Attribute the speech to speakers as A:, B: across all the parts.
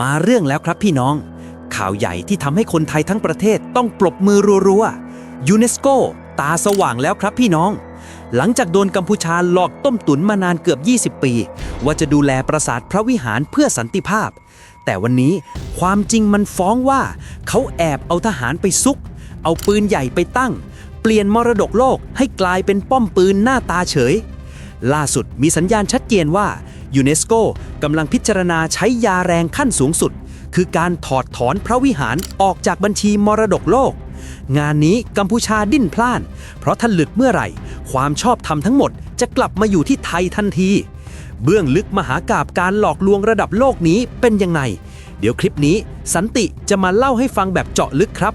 A: มาเรื่องแล้วครับพี่น้อง ข่าวใหญ่ที่ทำให้คนไทยทั้งประเทศต้องปรบมือรัวๆยูเนสโกตาสว่างแล้วครับพี่น้อง หลังจากโดนกัมพูชาหลอกต้มตุ๋นมานานเกือบ 20 ปี ว่าจะดูแลปราสาทพระวิหารเพื่อสันติภาพ แต่วันนี้ความจริงมันฟ้องว่า เขาแอบเอาทหารไปซุก เอาปืนใหญ่ไปตั้ง เปลี่ยนมรดกโลกให้กลายเป็นป้อมปืนหน้าตาเฉย ล่าสุดมีสัญญาณชัดเจนว่า ยูเนสโกกำลังพิจารณาใช้ยาแรงขั้นสูงสุด คือการถอดถอนพระวิหารออกจากบัญชีมรดกโลก งานนี้กัมพูชาดิ้นพล่าน เพราะถ้าหลุดเมื่อไหร่ ความชอบธรรมทั้งหมดจะกลับมาอยู่ที่ไทยทันที เบื้องลึกมหากาบการหลอกลวงระดับโลกนี้เป็นยังไง เดี๋ยวคลิปนี้สันติจะมาเล่าให้ฟังแบบเจาะลึกครับ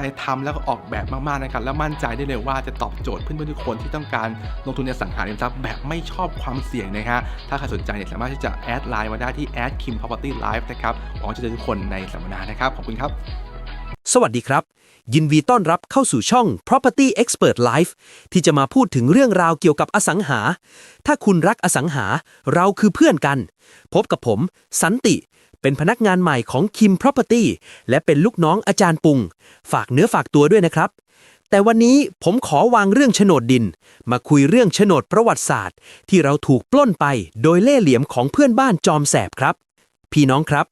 B: ใจทำแล้วก็ออกแบบมากๆนะครับ และมั่นใจได้เลยว่าจะตอบโจทย์เพื่อนๆทุกคนที่ต้องการลงทุนในอสังหาริมทรัพย์แบบไม่ชอบความเสี่ยงนะฮะ ถ้าใครสนใจเนี่ยสามารถที่จะแอดไลน์มาได้ที่ a d kim property live นะครับหวังจะเจอทุกคนในสัมมนานะครับ ขอบคุณครับ
A: สวัสดีครับยินดีต้อนรับเข้าสู่ช่อง Property Expert Life ที่จะมาพูดถึงเรื่องราวเกี่ยวกับอสังหา ถ้าคุณรักอสังหา เราคือเพื่อนกัน พบกับผม สันติ เป็นพนักงานใหม่ของ Kim Property และเป็นลูกน้องอาจารย์ปุง ฝากเนื้อฝากตัวด้วยนะครับ แต่วันนี้ผมขอวางเรื่องโฉนดดิน มาคุยเรื่องโฉนดประวัติศาสตร์ ที่เราถูกปล้นไปโดยเล่ห์เหลี่ยมของเพื่อนบ้านจอมแสบครับ พี่น้องครับ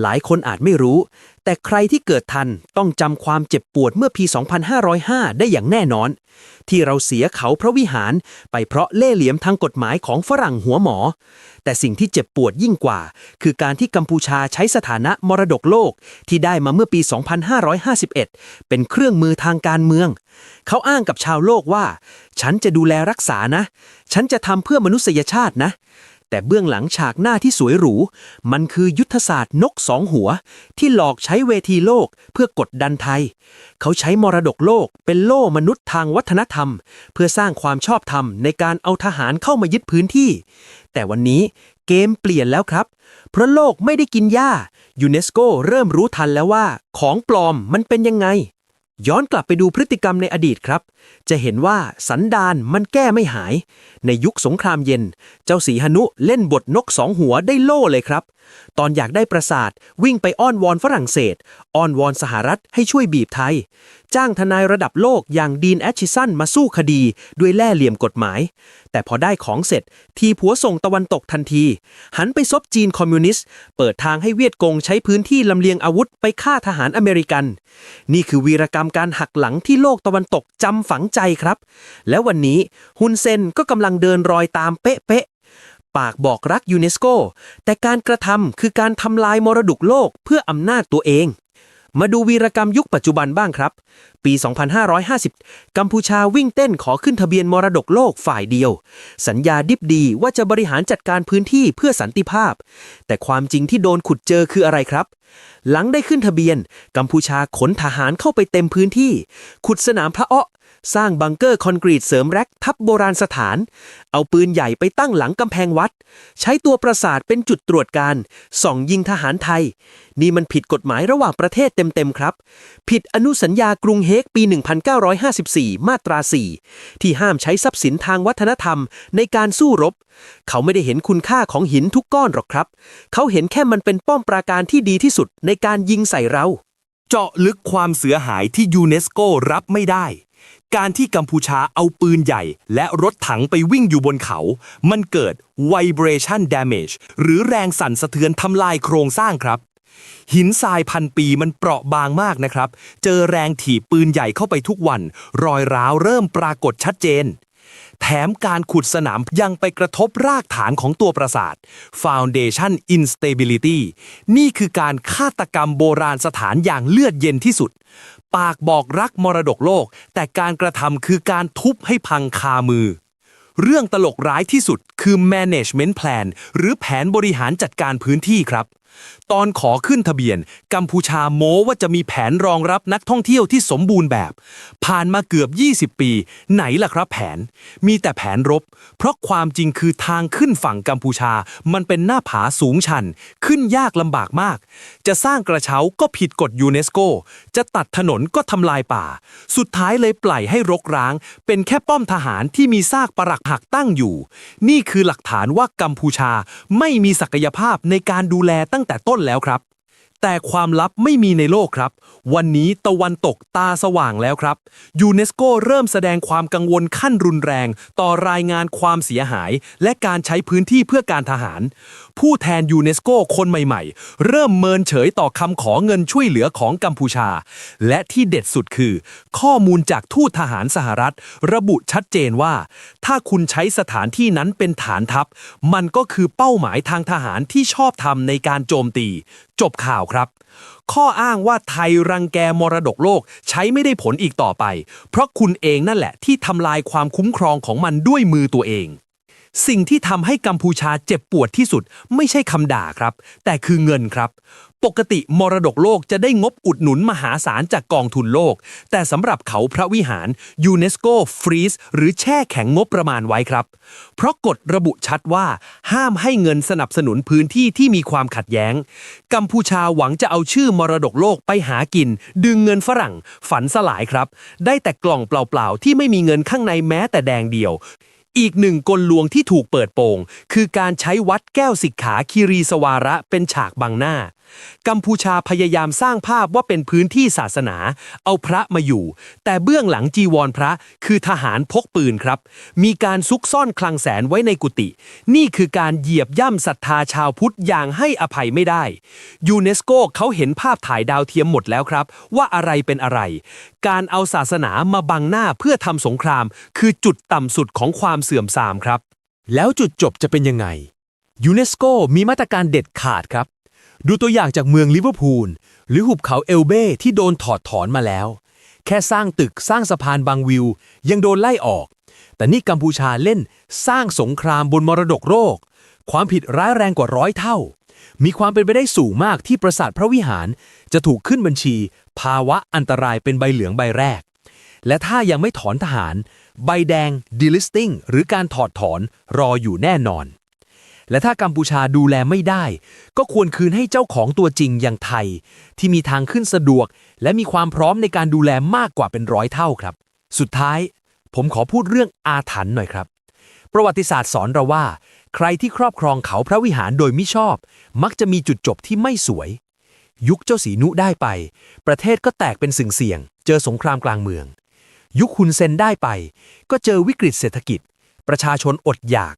A: หลายคนอาจไม่รู้ แต่ใครที่เกิดทันต้องจำความเจ็บปวดเมื่อปี 2505 ได้อย่างแน่นอน ที่เราเสียเขาพระวิหารไปเพราะเล่ห์เหลี่ยมทางกฎหมายของฝรั่งหัวหมอ แต่สิ่งที่เจ็บปวดยิ่งกว่า คือการที่กัมพูชาใช้สถานะมรดกโลกที่ได้มาเมื่อปี 2551 เป็นเครื่องมือทางการเมือง เขาอ้างกับชาวโลกว่า ฉันจะดูแลรักษานะ ฉันจะทำเพื่อมนุษยชาตินะ แต่เบื้องหลังฉากหน้าที่สวยหรู มันคือยุทธศาสตร์นกสองหัว ที่หลอกใช้เวทีโลกเพื่อกดดันไทย เขาใช้มรดกโลกเป็นโล่มนุษย์ทางวัฒนธรรม เพื่อสร้างความชอบธรรมในการเอาทหารเข้ามายึดพื้นที่ แต่วันนี้เกมเปลี่ยนแล้วครับ เพราะโลกไม่ได้กินหญ้ายูเนสโกเริ่มรู้ทันแล้วว่า ของปลอมมันเป็นยังไง ย้อนกลับไปดูพฤติกรรมในอดีตครับ จะเห็นว่าสันดานมันแก้ไม่หาย ในยุคสงครามเย็น เจ้าสีหนุเล่นบทนกสองหัวได้โล่เลยครับ ตอนอยากได้ประสาทวิ่งไปอ้อนวอนฝรั่งเศส อ้อนวอนสหรัฐให้ช่วยบีบไทย จ้างทนายระดับโลกอย่างดีนแอชชิสันมาสู้คดี ด้วยแล่เหลี่ยมกฎหมาย แต่พอได้ของเสร็จ ทีผัวส่งตะวันตกทันที หันไปซบจีนคอมมิวนิสต์ เปิดทางให้เวียดกงใช้พื้นที่ลำเลียงอาวุธไปฆ่าทหารอเมริกัน นี่คือวีรกรรมการหักหลังที่โลกตะวันตกจำฝังใจครับ แล้ววันนี้ฮุนเซนก็กำลังเดินรอยตามเป๊ะๆปากบอกรักยูเนสโก แต่การกระทำคือการทำลายมรดกโลกเพื่ออำนาจตัวเอง มาดูวีรกรรมยุคปัจจุบันบ้างครับ ปี 2550 กัมพูชาวิ่งเต้นขอขึ้นทะเบียนมรดกโลกฝ่ายเดียว สัญญาดิบดีว่าจะบริหารจัดการพื้นที่เพื่อสันติภาพ แต่ความจริงที่โดนขุดเจอคืออะไรครับ หลังได้ขึ้นทะเบียน กัมพูชาขนทหารเข้าไปเต็มพื้นที่ ขุดสนามพระอ้อ สร้างบังเกอร์คอนกรีตเสริมแร็กทับโบราณสถาน เอาปืนใหญ่ไปตั้งหลังกำแพงวัด ใช้ตัวประสาทเป็นจุดตรวจการ ส่องยิงทหารไทย นี่มันผิดกฎหมายระหว่างประเทศเต็มๆครับ ผิดอนุสัญญากรุงเฮกปี 1954 มาตรา 4 ที่ห้ามใช้ทรัพย์สินทางวัฒนธรรมในการสู้รบ เขาไม่ได้เห็นคุณค่าของหินทุกก้อนหรอกครับ เขาเห็นแค่มันเป็นป้อมปราการที่ดีที่สุดในการยิงใส่เรา
C: เจาะลึกความเสียหายที่ยูเนสโกรับไม่ได้ การที่กัมพูชาเอาปืนใหญ่ และรถถังไปวิ่งอยู่บนเขา มันเกิด vibration damage หรือแรงสั่นสะเทือนทำลายโครงสร้างครับ
A: หินทรายพันปีมันเปราะบางมากนะครับ เจอแรงถีบปืนใหญ่เข้าไปทุกวัน รอยร้าวเริ่มปรากฏชัดเจน แถมการขุดสนามยังไปกระทบรากฐานของตัวปราสาท Foundation Instability นี่คือการฆาตกรรมโบราณสถานอย่างเลือดเย็นที่สุด ปากบอกรักมรดกโลก แต่การกระทำคือการทุบให้พังคามือ เรื่องตลกร้ายที่สุดคือ management plan หรือแผนบริหารจัดการพื้นที่ครับ ตอนขอขึ้นทะเบียน กัมพูชาโม้ว่าจะมีแผนรองรับนักท่องเที่ยวที่สมบูรณ์แบบ ผ่านมาเกือบ 20 ปี ไหนล่ะครับแผน มีแต่แผนรบ เพราะความจริงคือทางขึ้นฝั่งกัมพูชา มันเป็นหน้าผาสูงชัน ขึ้นยากลำบากมาก จะสร้างกระเช้าก็ผิดกฎยูเนสโก จะตัดถนนก็ทำลายป่า สุดท้ายเลยปล่อยให้รกร้าง เป็นแค่ป้อมทหารที่มีซากปรักหักตั้งอยู่ นี่คือหลักฐานว่ากัมพูชาไม่มีศักยภาพในการดูแลตั้งตั้งแต่ต้นแล้วครับ แต่ความลับไม่มีในโลกครับ วันนี้ตะวันตกตาสว่างแล้วครับ ยูเนสโกเริ่มแสดงความกังวลขั้นรุนแรง ต่อรายงานความเสียหาย และการใช้พื้นที่เพื่อการทหารผู้แทนยูเนสโกคนใหม่ๆ เริ่มเมินเฉยต่อคำขอเงินช่วยเหลือของกัมพูชา และที่เด็ดสุดคือ ข้อมูลจากทูตทหารสหรัฐ ระบุชัดเจนว่า ถ้าคุณใช้สถานที่นั้นเป็นฐานทัพ มันก็คือเป้าหมายทางทหารที่ชอบทำในการโจมตี จบข่าวครับข้ออ้างว่าไทยรังแกมรดกโลกใช้ไม่ได้ผลอีกต่อไป เพราะคุณเองนั่นแหละที่ทำลายความคุ้มครองของมันด้วยมือตัวเอง สิ่งที่ทำให้กัมพูชาเจ็บปวดที่สุด ไม่ใช่คำด่าครับ แต่คือเงินครับ ปกติมรดกโลกจะได้งบอุดหนุนมหาศาลจากกองทุนโลก แต่สำหรับเขาพระวิหารยูเนสโกฟรีซหรือแช่แข็งงบประมาณไว้ครับ เพราะกฎระบุชัดว่า ห้ามให้เงินสนับสนุนพื้นที่ที่มีความขัดแย้ง กัมพูชาหวังจะเอาชื่อมรดกโลกไปหากิน ดึงเงินฝรั่ง ฝันสลายครับ ได้แต่กล่องเปล่าๆที่ไม่มีเงินข้างในแม้แต่แดงเดียว อีกหนึ่งกลลวงที่ถูกเปิดโปงคือการใช้วัดแก้วสิกขาคีรีสวาระเป็นฉากบังหน้า กัมพูชาพยายามสร้างภาพว่าเป็นพื้นที่ศาสนา เอาพระมาอยู่ แต่เบื้องหลังจีวรพระคือทหารพกปืนครับ มีการซุกซ่อนคลังแสนไว้ในกุฏินี่คือการเหยียบย่ำศรัทธาชาวพุทธอย่างให้อภัยไม่ได้ ยูเนสโกเขาเห็นภาพถ่ายดาวเทียมหมดแล้วครับ ว่าอะไรเป็นอะไร การเอาศาสนามาบังหน้าเพื่อทำสงคราม คือจุดต่ำสุดของความเสื่อมทรามครับ แล้วจุดจบจะเป็นยังไงยูเนสโกมีมาตรการเด็ดขาดครับ ดูตัวอย่างจากเมืองลิเวอร์พูลหรือหุบเขาเอลเบ้ที่โดนถอดถอนมาแล้ว แค่สร้างตึกสร้างสะพานบางวิว ยังโดนไล่ออก แต่นี่กัมพูชาเล่นสร้างสงครามบนมรดกโลกความผิดร้ายแรงกว่าร้อยเท่า มีความเป็นไปได้สูงมากที่ปราสาทพระวิหาร จะถูกขึ้นบัญชี ภาวะอันตรายเป็นใบเหลืองใบแรก และถ้ายังไม่ถอนทหาร ใบแดง delisting หรือการถอดถอนรออยู่แน่นอน และถ้ากัมพูชาดูแลไม่ได้ ก็ควรคืนให้เจ้าของตัวจริงอย่างไทย ที่มีทางขึ้นสะดวก และมีความพร้อมในการดูแลมากกว่าเป็นร้อยเท่าครับ สุดท้าย ผมขอพูดเรื่องอาถรรพ์หน่อยครับ ประวัติศาสตร์สอนเราว่า ใครที่ครอบครองเขาพระวิหารโดยมิชอบ มักจะมีจุดจบที่ไม่สวย ยุคเจ้าสีนุได้ไป ประเทศก็แตกเป็นสึ่งเสี่ยง เจอสงครามกลางเมือง ยุคฮุนเซนได้ไป ก็เจอวิกฤตเศรษฐกิจ ประชาชนอดอยาก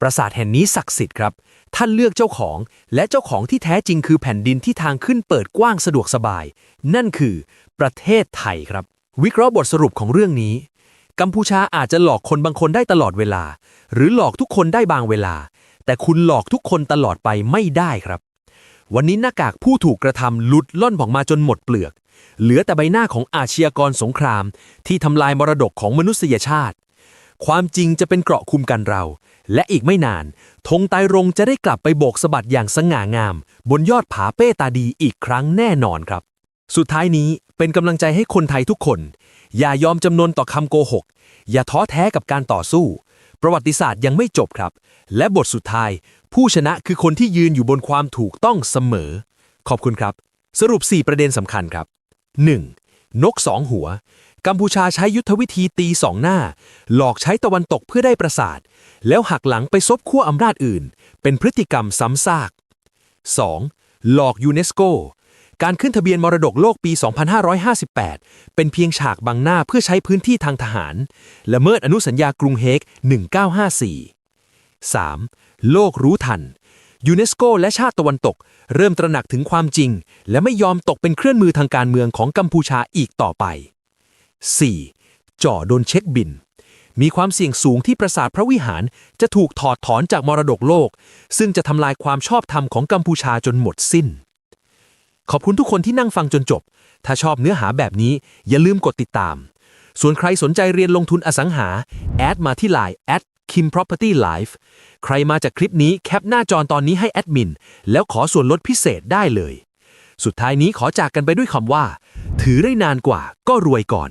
A: ปราสาทแห่งนี้ศักดิ์สิทธิ์ครับ ท่านเลือกเจ้าของ และเจ้าของที่แท้จริงคือแผ่นดินที่ทางขึ้นเปิดกว้างสะดวกสบาย นั่นคือประเทศไทยครับ วิเคราะห์บทสรุปของเรื่องนี้ กัมพูชาอาจจะหลอกคนบางคนได้ตลอดเวลา หรือหลอกทุกคนได้บางเวลา แต่คุณหลอกทุกคนตลอดไปไม่ได้ครับ วันนี้หน้ากากผู้ถูกกระทำหลุดล่อนออกมาจนหมดเปลือก เหลือแต่ใบหน้าของอาชญากรสงคราม ที่ทำลายมรดกของมนุษยชาติ ความจริงจะเป็นเกราะคุมกันเรา และอีกไม่นานธงไตรรงจะได้กลับไปโบกสะบัดอย่างสง่างาม บนยอดผาเป้ตาดีอีกครั้งแน่นอนครับ สุดท้ายนี้เป็นกำลังใจให้คนไทยทุกคน อย่ายอมจำนนต่อคำโกหก อย่าท้อแท้กับการต่อสู้ ประวัติศาสตร์ยังไม่จบครับ และบทสุดท้าย ผู้ชนะคือคนที่ยืนอยู่บนความถูกต้องเสมอ ขอบคุณครับ สรุป 4 ประเด็นสำคัญครับ 1. นกสองหัว กัมพูชาใช้ยุทธวิธีตีสองหน้า หลอกใช้ตะวันตกเพื่อได้ประสาท แล้วหักหลังไปซบขั้วอำนาจอื่น เป็นพฤติกรรมซ้ำซาก 2. หลอกยูเนสโก การขึ้นทะเบียนมรดกโลกปี 2558 เป็นเพียงฉากบังหน้าเพื่อใช้พื้นที่ทางทหาร ละเมิดอนุสัญญากรุงเฮก 1954 3. โลกรู้ทันยูเนสโกและชาติตะวันตก เริ่มตระหนักถึงความจริง และไม่ยอมตกเป็นเครื่องมือทางการเมืองของกัมพูชาอีกต่อไป 4. จ่อโดนเช็คบิน มีความเสี่ยงสูงที่ปราสาทพระวิหารจะถูกถอดถอนจากมรดกโลก ซึ่งจะทำลายความชอบธรรมของกัมพูชาจนหมดสิ้น ขอบคุณทุกคนที่นั่งฟังจนจบ ถ้าชอบเนื้อหาแบบนี้อย่าลืมกดติดตาม ส่วนใครสนใจเรียนลงทุนอสังหา แอดมาที่ Line at Kim Property Life ใครมาจากคลิปนี้แคปหน้าจอตอนนี้ให้แอดมิน แล้วขอส่วนลดพิเศษได้เลย สุดท้ายนี้ขอจากกันไปด้วยคำว่า ถือได้นานกว่าก็รวยก่อน